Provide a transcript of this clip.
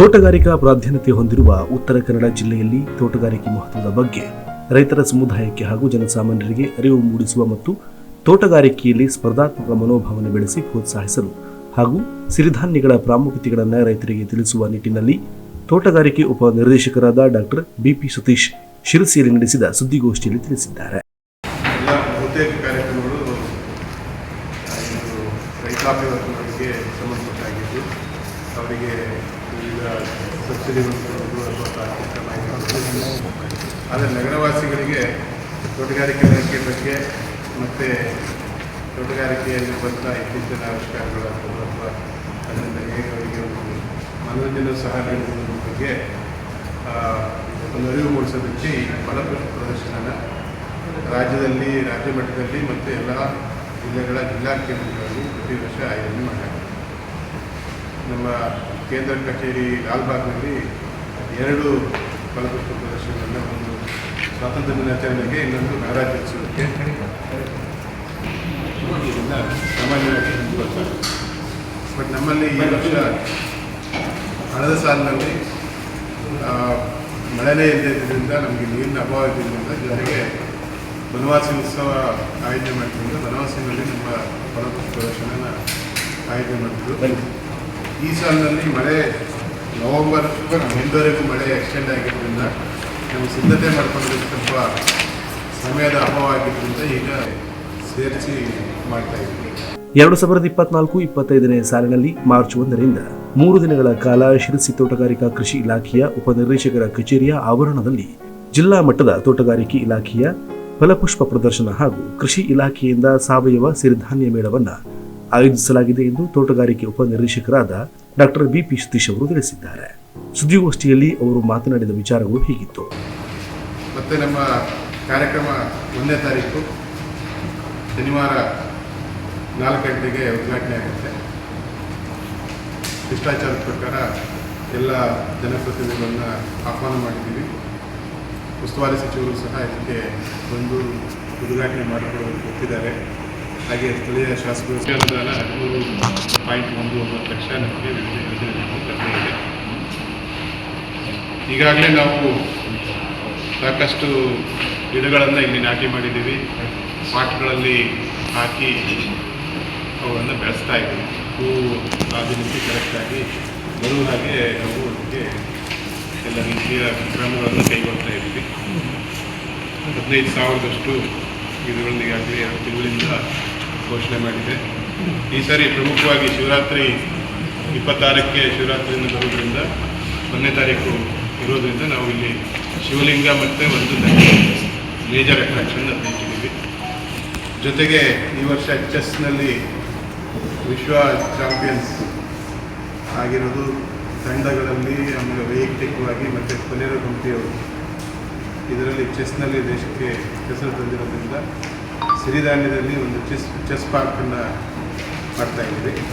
ತೋಟಗಾರಿಕಾ ಪ್ರಾಧಾನ್ಯತೆ ಹೊಂದಿರುವ ಉತ್ತರ ಕನ್ನಡ ಜಿಲ್ಲೆಯಲ್ಲಿ ತೋಟಗಾರಿಕೆ ಮಹತ್ವದ ಬಗ್ಗೆ ರೈತರ ಸಮುದಾಯಕ್ಕೆ ಹಾಗೂ ಜನಸಾಮಾನ್ಯರಿಗೆ ಅರಿವು ಮೂಡಿಸುವ ಮತ್ತು ತೋಟಗಾರಿಕೆಯಲ್ಲಿ ಸ್ಪರ್ಧಾತ್ಮಕ ಮನೋಭಾವನೆ ಬೆಳೆಸಿ ಪ್ರೋತ್ಸಾಹಿಸಲು ಹಾಗೂ ಸಿರಿಧಾನ್ಯಗಳ ಪ್ರಾಮುಖ್ಯತೆಗಳನ್ನು ರೈತರಿಗೆ ತಿಳಿಸುವ ನಿಟ್ಟಿನಲ್ಲಿ ತೋಟಗಾರಿಕೆ ಉಪ ನಿರ್ದೇಶಕರಾದ ಡಾಕ್ಟರ್ ಬಿಪಿ ಸತೀಶ್ ಶಿರಸಿಯಲ್ಲಿ ನಡೆಸಿದ ಸುದ್ದಿಗೋಷ್ಠಿಯಲ್ಲಿ ತಿಳಿಸಿದ್ದಾರೆ. ಅವರಿಗೆ ವಿವಿಧ ಸಬ್ಸಿಡಿಗಳು ಅಥವಾ ಮಾಹಿತಿ ಆದರೆ ನಗರವಾಸಿಗಳಿಗೆ ತೋಟಗಾರಿಕೆ ಇಲಾಖೆ ಬಗ್ಗೆ ಮತ್ತು ತೋಟಗಾರಿಕೆಯಲ್ಲಿ ಬಂದ ಇತ್ತೀಚಿನ ಆವಿಷ್ಕಾರಗಳಾಗ್ಬೋದು ಅಥವಾ ಅದರಿಂದ ಹೇಗೆ ಅವರಿಗೆ ಒಂದು ಮನೋರಂಜನೆ ಸಹ ನೀಡುವುದರ ಬಗ್ಗೆ ಒಂದು ಅರಿವು ಮೂಡಿಸೋದಕ್ಕೆ ಈ ಫಲಪುಷ್ಪ ಪ್ರದರ್ಶನನ ರಾಜ್ಯದಲ್ಲಿ, ರಾಜ್ಯ ಮಟ್ಟದಲ್ಲಿ ಮತ್ತು ಎಲ್ಲ ಜಿಲ್ಲೆಗಳ ಜಿಲ್ಲಾ ಕೇಂದ್ರಗಳಲ್ಲಿ ಪ್ರತಿ ವರ್ಷ ಆಯೋಜನೆ ಮಾಡಲಾಗುತ್ತೆ ನಮ್ಮ ಕೇಂದ್ರ ಕಚೇರಿ ಲಾಲ್ಬಾಗ್ನಲ್ಲಿ ಎರಡು ಫಲಪುಷ್ಪ ಪ್ರದರ್ಶನವನ್ನು ಒಂದು ಸ್ವಾತಂತ್ರ್ಯ ದಿನಾಚರಣೆಗೆ ಇನ್ನೊಂದು ಗಣರಾಜ್ಯೋತ್ಸವಕ್ಕೆ ಸಾಮಾನ್ಯವಾಗಿ ಹಂಚಿಕೊಳ್ತಾರೆ ಬಟ್ ನಮ್ಮಲ್ಲಿ ಈ ವರ್ಷ ಹಣದ ಸಾಲಿನಲ್ಲಿ ಮಳೆನೇ ಮಳೆನೇ ಇಲ್ಲದಿದ್ದರಿಂದ ನಮಗೆ ನೀರಿನ ಅಭಾವ ಇದ್ದರಿಂದ ಜೊತೆಗೆ ಬನವಾಸಿ ಉತ್ಸವ ಆಯೋಜನೆ ಮಾಡಿದ್ರಿಂದ ಬನವಾಸಿನಲ್ಲಿ ನಮ್ಮ ಫಲಪುಷ್ಪ ಪ್ರದರ್ಶನನ ಆಯೋಜನೆ ಮಾಡಿದ್ದು ಈ ಸಾಲಿನಲ್ಲಿ ಮಳೆ ನವಂಬರ್ ಎಂದವರೆಗೂ ಮಳೆ ಎಕ್ಸ್ಟೆಂಡ್ ಆಗಿದ್ದರಿಂದ ನಾವು ಸಿದ್ಧತೆ ಮಾಡಿಕೊಂಡಿದ್ದು ಸ್ವಲ್ಪ ಸಮಯದ ಅಭಾವ ಈಗ ಸೇರಿಸಿ ಮಾಡ್ತಾ ಇದ್ದೀವಿ. ಎರಡು ಸಾವಿರದ ಇಪ್ಪತ್ನಾಲ್ಕು, ಇಪ್ಪತ್ತೈದನೇ ಸಾಲಿನಲ್ಲಿ ಮಾರ್ಚ್ ಒಂದರಿಂದ ಮೂರು ದಿನಗಳ ಕಾಲ ಶಿರಸಿ ತೋಟಗಾರಿಕಾ ಕೃಷಿ ಇಲಾಖೆಯ ಉಪನಿರ್ದೇಶಕರ ಕಚೇರಿಯ ಆವರಣದಲ್ಲಿ ಜಿಲ್ಲಾ ಮಟ್ಟದ ತೋಟಗಾರಿಕೆ ಇಲಾಖೆಯ ಫಲಪುಷ್ಪ ಪ್ರದರ್ಶನ ಹಾಗೂ ಕೃಷಿ ಇಲಾಖೆಯಿಂದ ಸಾವಯವ ಸಿರಿಧಾನ್ಯ ಮೇಳವನ್ನು ಆಯೋಜಿಸಲಾಗಿದೆ ಎಂದು ತೋಟಗಾರಿಕೆ ಉಪನಿರ್ದೇಶಕರಾದ ಡಾಕ್ಟರ್ ಬಿಪಿ ಸತೀಶ್ ಅವರು ತಿಳಿಸಿದ್ದಾರೆ. ಸುದ್ದಿಗೋಷ್ಠಿಯಲ್ಲಿ ಅವರು ಮಾತನಾಡಿದ ವಿಚಾರಗಳು ಹೀಗಿತ್ತು. ಮತ್ತೆ ನಮ್ಮ ಕಾರ್ಯಕ್ರಮ ಒಂದನೇ ತಾರೀಕು ಶನಿವಾರ ನಾಲ್ಕು ಗಂಟೆಗೆ ಉದ್ಘಾಟನೆ ಆಗುತ್ತೆ. ಶಿಷ್ಟಾಚಾರದ ಪ್ರಕಾರ ಎಲ್ಲ ಜನಪ್ರತಿನಿಧಿಗಳನ್ನು ಆಹ್ವಾನ ಮಾಡಿದ್ದೀವಿ. ಉಸ್ತುವಾರಿ ಸಚಿವರು ಸಹ ಇದಕ್ಕೆ ಬಂದು ಉದ್ಘಾಟನೆ ಮಾಡಿಕೊಳ್ಳೋದಕ್ಕೆ ಒಪ್ಪಿದ್ದಾರೆ. ಹಾಗೆ ಸ್ಥಳೀಯ ಶಾಸಕರು ಪಾಯಿಂಟ್ ಒಂದು ಒಂಬತ್ತು ಲಕ್ಷ ನಮಗೆ ವಿವಿಧ ಈಗಾಗಲೇ ನಾವು ಸಾಕಷ್ಟು ಗಿಡಗಳನ್ನು ಇಲ್ಲಿ ನಾಟಿ ಮಾಡಿದ್ದೀವಿ. ಪಾಟ್ಗಳಲ್ಲಿ ಹಾಕಿ ಅವುಗಳನ್ನು ಬೆಳೆಸ್ತಾ ಇದ್ದೀವಿ. ಹೂವು ರಾಜನೀತಿ ಕರೆಕ್ಟಾಗಿ ಬರುವ ಹಾಗೆ ನಾವು ಅದಕ್ಕೆ ಎಲ್ಲ ರೀತಿಯ ಕ್ರಮಗಳನ್ನು ಕೈಗೊಳ್ತಾ ಇದ್ದೀವಿ. ಹದಿನೈದು ಸಾವಿರದಷ್ಟು ಈಗಾಗಲೇ ಎರಡು ತಿಂಗಳಿಂದ ಘೋಷಣೆ ಮಾಡಿದೆ. ಈ ಸಾರಿ ಪ್ರಮುಖವಾಗಿ ಶಿವರಾತ್ರಿ ಇಪ್ಪತ್ತಾರಕ್ಕೆ ಶಿವರಾತ್ರಿಯಿಂದ ಬರೋದ್ರಿಂದ ಒಂದನೇ ತಾರೀಕು ಇರೋದ್ರಿಂದ ನಾವು ಇಲ್ಲಿ ಶಿವಲಿಂಗ ಮತ್ತು ಒಂದು ಮೇಜರ್ ಅಟ್ರಾಕ್ಷನ್ ಇಟ್ಟಿದ್ದೀವಿ. ಜೊತೆಗೆ ಈ ವರ್ಷ ಚೆಸ್ನಲ್ಲಿ ವಿಶ್ವ ಚಾಂಪಿಯನ್ಸ್ ಆಗಿರೋದು ತಂಡಗಳಲ್ಲಿ ಆಮೇಲೆ ವೈಯಕ್ತಿಕವಾಗಿ ಮತ್ತು ಕೊನೆರ ಗುಂಪಿಯವರು ಇದರಲ್ಲಿ ಚೆಸ್ನಲ್ಲಿ ದೇಶಕ್ಕೆ ಹೆಸರು ತಂದಿರೋದ್ರಿಂದ ಸಿರಿಧಾನ್ಯದಲ್ಲಿ ಒಂದು ಚೆಸ್ ಚೆಸ್ ಪಾರ್ಕನ್ನು ಮಾಡ್ತಾ ಇದ್ದೀವಿ.